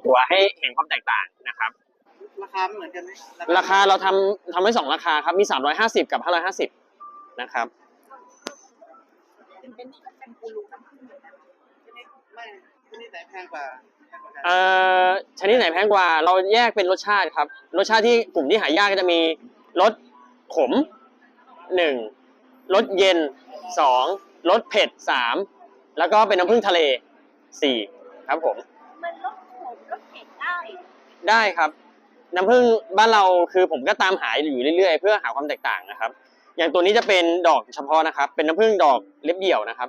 4ตัวให้เห็นความแตกต่างนะครับ ราคาไม่เหมือนกันไหมราคาเราทำทำไว้สองราคาครับมี 350 กับ 550 นะครับเป็นนี่ก็เป็นกูรูน้ำผึ้งเหมือนกันไม่ที่นี่ไหนแพงกว่าแพงกว่ากันเอ่อชนิดไหนแพงกว่าเราแยกเป็นรสชาติครับ รสชาติที่กลุ่มที่หายากก็จะมีรสขมหนึ่งรสเย็นสองรสเผ็ดสามแล้วก็เป็นน้ำผึ้งทะเลสี่ครับผม มันลดขมลดเผ็ดได้ ได้ครับ น้ำผึ้งบ้านเราคือผมก็ตามหาอยู่เรื่อยๆ เพื่อหาความแตกต่างนะครับ อย่างตัวนี้จะเป็นดอกเฉพาะนะครับ เป็นน้ำผึ้งดอกเล็บเดี่ยวนะครับ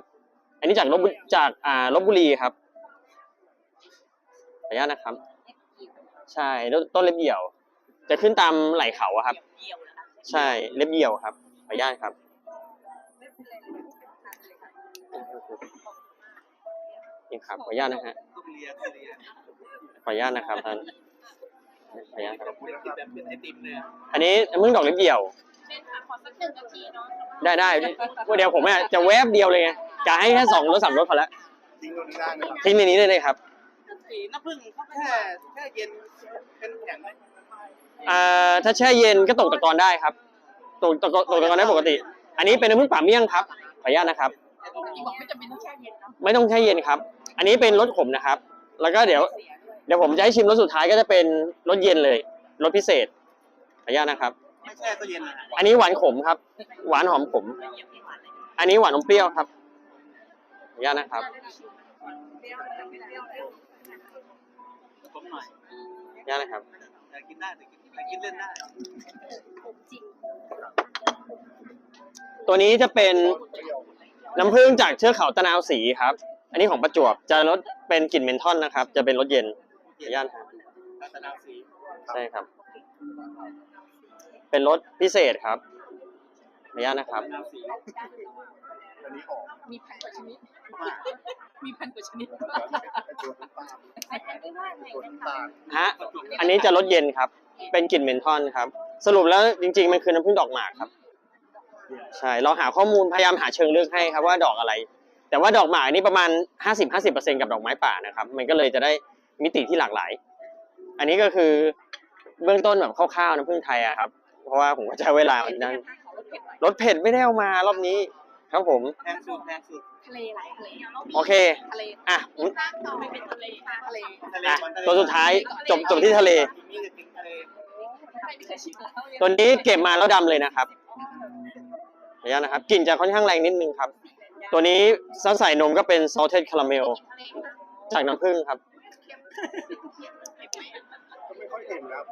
อันนี้จากลบุจากอ่าลบบุรีครับขออนุญาตนะครับ ใช่ต้นเล็บเดี่ยว จะขึ้นตามไหล่เขาอะครับ ใช่เล็บเดี่ยวครับขออนุญาตครับนี่ครับขออนุญาตนะฮะต้องเลียต้องเลียขออนุญาตนะครับท่าน ขออนุญาตครับไม่กินแบบเป็นไอติมเลยอะอันนี้น้ำผึ้งดอกเล็บเดี่ยว เป็นค่ะขอสักหนึ่งนาทีเนาะได้ได้เดี๋ยวผมเนี่ยจะแวบเดียวเลยไงจะให้แค่สองรถสามรถพอละจริงตรงนี้ได้ไหมครับทิ้งในนี้ได้เลยครับสีน้ำผึ้งแค่แค่เย็นเป็นแข็งไหมอ่าถ้าแช่เย็นก็ตกตะกอนได้ครับ ตกตะกอนตกตะกอนได้ปกติ อันนี้เป็นน้ำผึ้งป่าเมี่ยงครับขออนุญาตนะครับที่บอกไม่จำเป็นต้องแช่เย็นเนาะไม่ต้องแช่เย็นครับ อันนี้เป็นรสขมนะครับ แล้วก็เดี๋ยวเดี๋ยวผมจะให้ชิมรสสุดท้ายก็จะเป็นรสเย็นเลยรสพิเศษขออนุญาตนะครับ ไม่แช่ก็เย็นนะอันนี้หวานขมครับ หวานหอมขม อันนี้หวานอมเปรี้ยวครับขออนุญาตนะครับผมหน่อยขออนุญาตนะครับแต่กินได้แต่กินแต่กินเล่นได้ผมจริงตัวนี้จะเป็นน้ำผึ้งจากเทือกเขาตะนาวสีครับ อันนี้ของประจวบจะรสเป็นกลิ่นเมนทอนนะครับ จะเป็นรสเย็น ขออนุญาตครับรัตนาสีใช่ครับ เป็นรสพิเศษครับขออนุญาตนะครับ รัตนาสีอันนี้ออกมีพันกว่าชนิด มากมีพันกว่าชนิด ตัวน้ำตาลไม่ว่าไงตัวนะน้ำคะตาลฮะ อันนี้จะรสเย็นครับ เป็นกลิ่นเมนทอนครับ สรุปแล้วจริง ๆ มันคือน้ำผึ้งดอกหมากครับ ใช่ เราหาข้อมูลพยายามหาเชิงลึกให้ครับว่าดอกอะไร แต่ว่าดอกหมากนี่ประมาณ 50-50%กับดอกไม้ป่านะครับ มันก็เลยจะได้ มิติที่หลากหลาย อันนี้ก็คือเบื้องต้นแบบคร่าวๆน้ำผึ้งไทยอะครับ เพราะว่าผมก็ใช้เวลามันนั้นรสเผ็ดไม่ได้เอามารอบนี้ ครับผม แพงสุดแพงสุดทะเลไหลทะเลโอเค ทะเลอะสร้างต่อไม่เป็นทะเลทะเลทะเลอะก่อนทะเลตัวสุดท้ายจบจบที่ทะเล มีแต่กินทะเลไม่เคยชิมแล้วตัวนี้เก็บมาแล้วดำเลยนะครับขออนุญาตนะครับกลิ่นจะค่อนข้างแรงนิดนึงครับ ตัวนี้ซัใส่นมก็เป็น salted caramel จากน้ำผึ้งครับ ไม่ค่อยเห็นครับ